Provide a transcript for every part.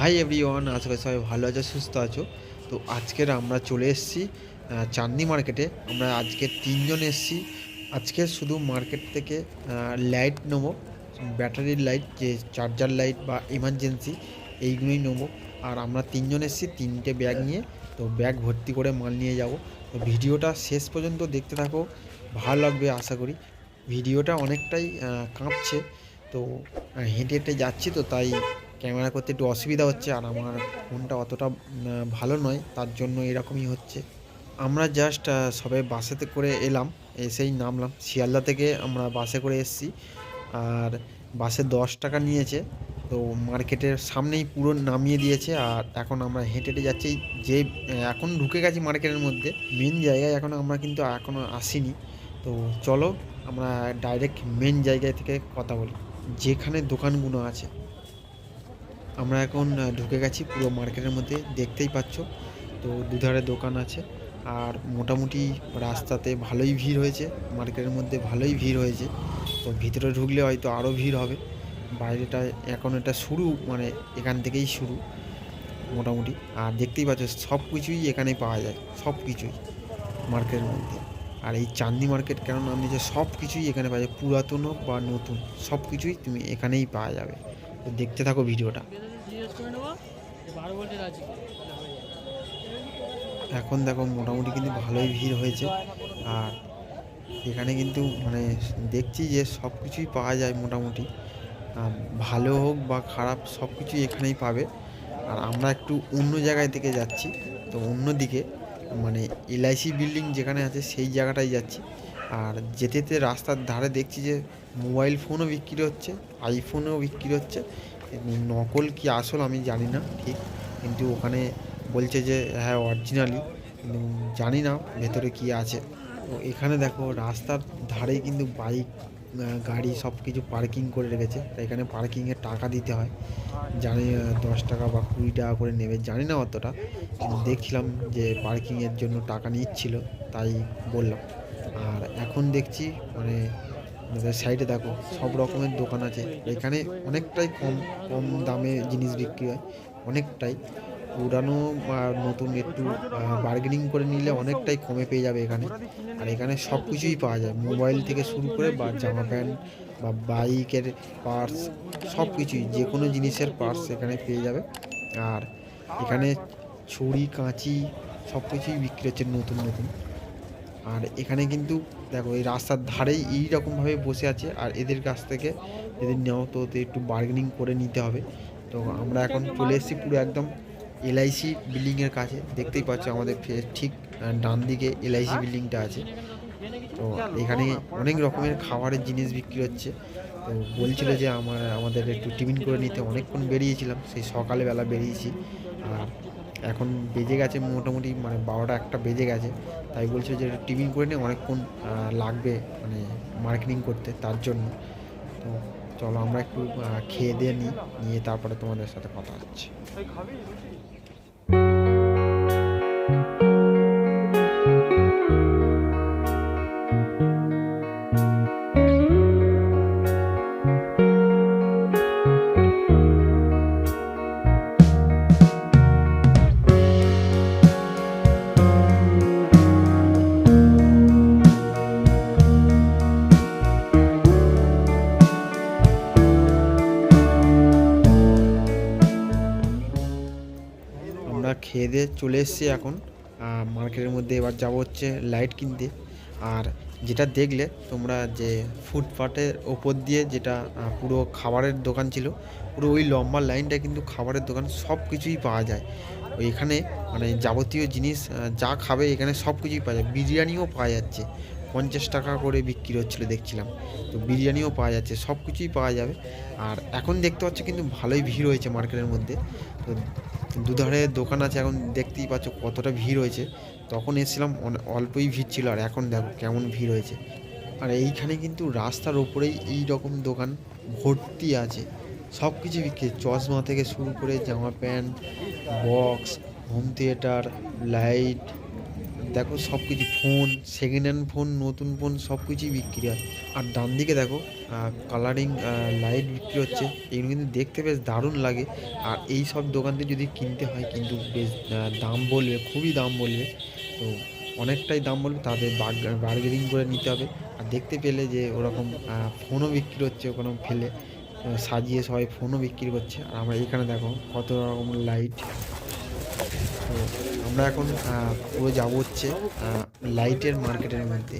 Hi everyone আশা করি সবাই ভালো আছো, সুস্থ আছো। তো আজকের আমরা চলে এসেছি চাঁদনি মার্কেটে আমরা আজকে তিনজন এসেছি। আজকে শুধু মার্কেট থেকে লাইট নেব ব্যাটারির লাইট যে চার্জার লাইট বা এমার্জেন্সি এইগুলোই নেব। আর আমরা তিনজন এসেছি, তিনটে ব্যাগ নিয়ে। তো ব্যাগ ভর্তি করে মাল নিয়ে যাব। তো ভিডিওটা শেষ পর্যন্ত দেখতে থাকো। ভালো লাগবে, আশা করি। ভিডিওটা অনেকটাই কাঁপছে। তো হেঁটে হেঁটে যাচ্ছি তো, তাই ক্যামেরা করতে একটু অসুবিধা হচ্ছে আর আমার ফোনটা অতটা ভালো নয়, তার জন্য এরকমই হচ্ছে। আমরা জাস্ট সবে বাসেতে করে এলাম, এসেই নামলাম। শিয়ালদা থেকে আমরা বাসে করে এসেছি, আর বাসে দশ টাকা নিয়েছে, তো মার্কেটের সামনেই পুরো নামিয়ে দিয়েছে, আর এখন আমরা হেঁটে হেঁটে যাচ্ছি। যে, এখন ঢুকে গেছি মার্কেটের মধ্যে মেন জায়গায় এখন আমরা কিন্তু এখনও আসিনি। তো চলো, আমরা ডাইরেক্ট মেন জায়গায় থেকে কথা বলি। যেখানে দোকানগুলো আছে। আমরা এখন ঢুকে গেছি পুরো মার্কেটের মধ্যে, দেখতেই পাচ্ছ। তো দুধারে দোকান আছে। আর মোটামুটি রাস্তাতে ভালোই ভিড় হয়েছে, মার্কেটের মধ্যে ভালোই ভিড় হয়েছে। তো ভিতরে ঢুকলে হয়তো আরও ভিড় হবে। বাইরেটা এখন এটা শুরু মানে এখান থেকেই শুরু, মোটামুটি। আর দেখতেই পাচ্ছ, সব কিছুই এখানে পাওয়া যায়, সব কিছুই মার্কেটের মধ্যে। আর এই চাঁদনি মার্কেট কেন নাম নিয়েছে সব কিছুই এখানে পাওয়া যায়। পুরাতন বা নতুন, সব কিছুই তুমি এখানেই পাওয়া যাবে। দেখতে থাকো ভিডিওটা। এখন দেখো মোটামুটি কিন্তু ভালোই ভিড় হয়েছে। আর এখানে কিন্তু মানে দেখছি যে সব কিছুই পাওয়া যায় মোটামুটি। ভালো হোক বা খারাপ সব কিছুই এখানেই পাবে। আর আমরা একটু অন্য জায়গায় থেকে যাচ্ছি। তো অন্য দিকে মানে এলআইসি বিল্ডিং যেখানে আছে সেই জায়গাটায় যাচ্ছি। আর যেতে যেতে রাস্তার ধারে দেখছি যে মোবাইল ফোনও বিক্রি হচ্ছে, আইফোনও বিক্রি হচ্ছে। নকল কি আসল আমি জানি না, ঠিক। কিন্তু ওখানে বলছে যে হ্যাঁ অরিজিনালি কিন্তু জানি না ভেতরে কি আছে। এখানে দেখো, রাস্তার ধারেই কিন্তু বাইক গাড়ি সব কিছু পার্কিং করে রেখেছে। তো এখানে পার্কিংয়ে টাকা দিতে হয়। জানি দশ টাকা বা কুড়ি টাকা করে নেবে, জানি না অতটা। দেখছিলাম যে পার্কিংয়ের জন্য টাকা নিচ্ছিল, তাই বললাম। আর এখন দেখছি মানে সাইডে দেখো, সব রকমের দোকান আছে। এখানে অনেকটাই কম কম দামে জিনিস বিক্রি হয়, অনেকটাই। পুরানো বা নতুন একটু বার্গেনিং করে নিলে অনেকটাই কমে পেয়ে যাবে এখানে। আর এখানে সব কিছুই পাওয়া যায় মোবাইল থেকে শুরু করে বা জামা প্যান্ট বা বাইকের পার্টস সব কিছুই যে কোনো জিনিসের পার্টস এখানে পেয়ে যাবে। আর এখানে ছুরি, কাঁচি, সব কিছুই বিক্রি হচ্ছে নতুন নতুন। আর এখানে কিন্তু দেখো, এই রাস্তার ধারেই এইরকমভাবে বসে আছে আর এদের কাছ থেকে যদি নেও তো একটু বার্গেনিং করে নিতে হবে। তো আমরা এখন চলে এসেছি পুরো একদম এলআইসি বিল্ডিংয়ের কাছে। দেখতেই পাচ্ছ আমাদের ঠিক ডান দিকে এলআইসি বিল্ডিংটা আছে। তো এখানে অনেক রকমের খাবারের জিনিস বিক্রি হচ্ছে। তো বলছিল যে আমার, আমাদের একটু টিফিন করে নিতে। অনেকক্ষণ বেরিয়েছিলাম, সেই সকালবেলা বেরিয়েছি। আর এখন বেজে গেছে মোটামুটি মানে বারোটা একটা বেজে গেছে। তাই বলছে যে টিফিন করে নিয়ে অনেকক্ষণ লাগবে মানে মার্কেটিং করতে তার জন্য। তো চলো আমরা একটু খেয়ে দিয়ে নিই নিয়ে তারপরে তোমাদের সাথে কথা হচ্ছে। খেয়ে দিয়ে চলে এসেছি এখন। মার্কেটের মধ্যে এবার যাব হচ্ছে লাইট কিনতে। আর যেটা দেখলে তোমরা যে ফুটপাথের ওপর দিয়ে যেটা পুরো খাবারের দোকান ছিল, পুরো ওই লম্বা লাইনটা কিন্তু খাবারের দোকান সব কিছুই পাওয়া যায়। এখানে মানে যাবতীয় জিনিস যা খাবে এখানে সব কিছুই পাওয়া যায়। বিরিয়ানিও পাওয়া যাচ্ছে। পঞ্চাশ টাকা করে বিক্রি হচ্ছিল দেখছিলাম। তো বিরিয়ানিও পাওয়া যাচ্ছে সব কিছুই পাওয়া যাবে। আর এখন দেখতে পাচ্ছ কিন্তু ভালোই ভিড় হয়েছে মার্কেটের মধ্যে। তো দুধারে দোকান আছে, এখন দেখতেই পাচ্ছ কতটা ভিড় হয়েছে। তখন এসেছিলাম অল্পই ভিড় ছিল, আর এখন দেখো কেমন ভিড় হয়েছে। আর এইখানে কিন্তু রাস্তার ওপরেই এই রকম দোকান ভর্তি আছে। সব কিছু বিক্রি, চশমা থেকে শুরু করে জামা pant, box, home theatre, light দেখো সব কিছু ফোন সেকেন্ড হ্যান্ড ফোন নতুন ফোন সব কিছুই বিক্রি হয়। আর ডান দিকে দেখো কালারিং লাইট বিক্রি হচ্ছে। এগুলো কিন্তু দেখতে বেশ দারুণ লাগে। আর এই সব দোকান থেকে যদি কিনতে হয়, কিন্তু বেশ দাম বলবে, খুবই দাম বলবে। তো অনেকটাই দাম বলবে, তাদের বার্গেনিং করে নিতে হবে। আর দেখতে পেলে যে ওরকম ফোনও বিক্রি হচ্ছে ওরকম ফেলে। সাজিয়ে সবাই ফোনও বিক্রি করছে। আর আমরা এখানে দেখো কত রকম লাইট আমরা এখন পুরো যাব হচ্ছে লাইটের মার্কেটের মধ্যে।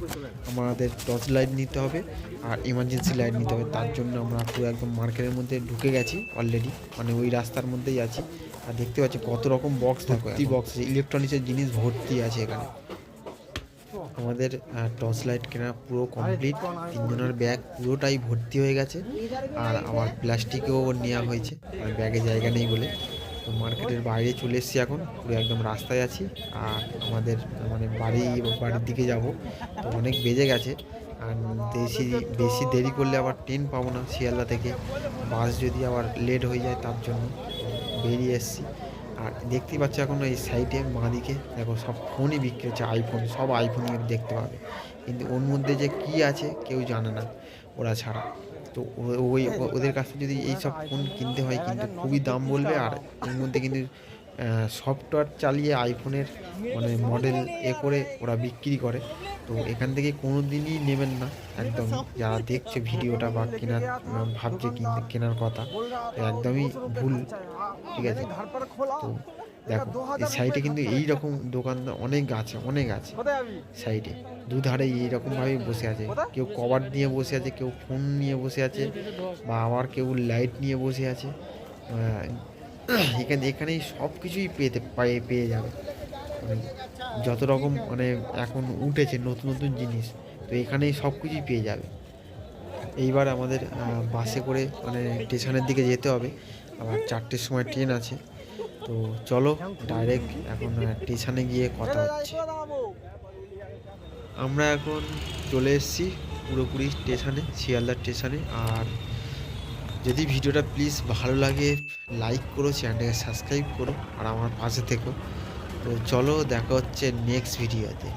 আমাদের টর্চ লাইট নিতে হবে আর ইমার্জেন্সি লাইট নিতে হবে। তার জন্য আমরা পুরো একদম মার্কেটের মধ্যে ঢুকে গেছি অলরেডি মানে ওই রাস্তার মধ্যেই আছি। আর দেখতে পাচ্ছি কত রকম বক্স ভর্তি বক্স আছে। ইলেকট্রনিক্সের জিনিস ভর্তি আছে এখানে। আমাদের টর্চ লাইট কেনা পুরো কমপ্লিট তিনজনের ব্যাগ পুরোটাই ভর্তি হয়ে গেছে। আর আবার প্লাস্টিকেও নেওয়া হয়েছে। ব্যাগে জায়গা নেই বলে। তো মার্কেটের বাইরে চলে এসেছি এখন। পুরো একদম রাস্তায় আছি। আর আমাদের মানে বাড়ি, বাড়ির দিকে যাব। তো অনেক বেজে গেছে। আর বেশি বেশি দেরি করলে আবার ট্রেন পাবো না শিয়ালদা থেকে। বাস যদি আবার লেট হয়ে যায় তার জন্য বেরিয়ে এসেছি। আর দেখতেই পাচ্ছ এখন এই সাইডে মাদিকে দেখো সব ফোনই বিক্রি হচ্ছে আইফোন সব আইফোনই দেখতে পাবে। কিন্তু ওর মধ্যে যে কি আছে কেউ জানে না ওরা ছাড়া। তো ওই ও- ওদের কাছে যদি এই সব ফোন কিনতে হয় কিন্তু খুবই দাম বলবে। আর এর মধ্যে কিন্তু সফটওয়্যার চালিয়ে আইফোনের মানে মডেল এ করে ওরা বিক্রি করে। তো এখান থেকে কোনো দিনই নেবেন না একদম। যারা দেখছে ভিডিওটা বা কেনার ভাবছে কিনতে কেনার কথা একদমই ভুল ঠিক আছে? তো দেখো এই সাইডে কিন্তু এই রকম দোকান অনেক আছে অনেক আছে সাইডে দুধারে এইরকমভাবেই বসে আছে। কেউ কভার নিয়ে বসে আছে কেউ ফোন নিয়ে বসে আছে বা আবার কেউ লাইট নিয়ে বসে আছে। এখানে এখানেই সব কিছুই পেতে পায়ে পেয়ে যাবে। মানে যত রকম মানে এখন উঠেছে নতুন নতুন জিনিস তো এখানেই সব কিছুই পেয়ে যাবে। এইবার আমাদের বাসে করে মানে স্টেশনের দিকে যেতে হবে। আবার চারটের সময় ট্রেন আছে। তো চলো ডাইরেক্ট এখন স্টেশনে গিয়ে কথা হচ্ছে। আমরা এখন চলে এসেছি পুরোপুরি স্টেশনে, শিয়ালদা স্টেশনে। আর যদি ভিডিওটা প্লিজ ভালো লাগে লাইক করো চ্যানেলটাকে সাবস্ক্রাইব করো, আর আমার পাশে থেকো। তো চলো দেখা হচ্ছে নেক্সট ভিডিওতে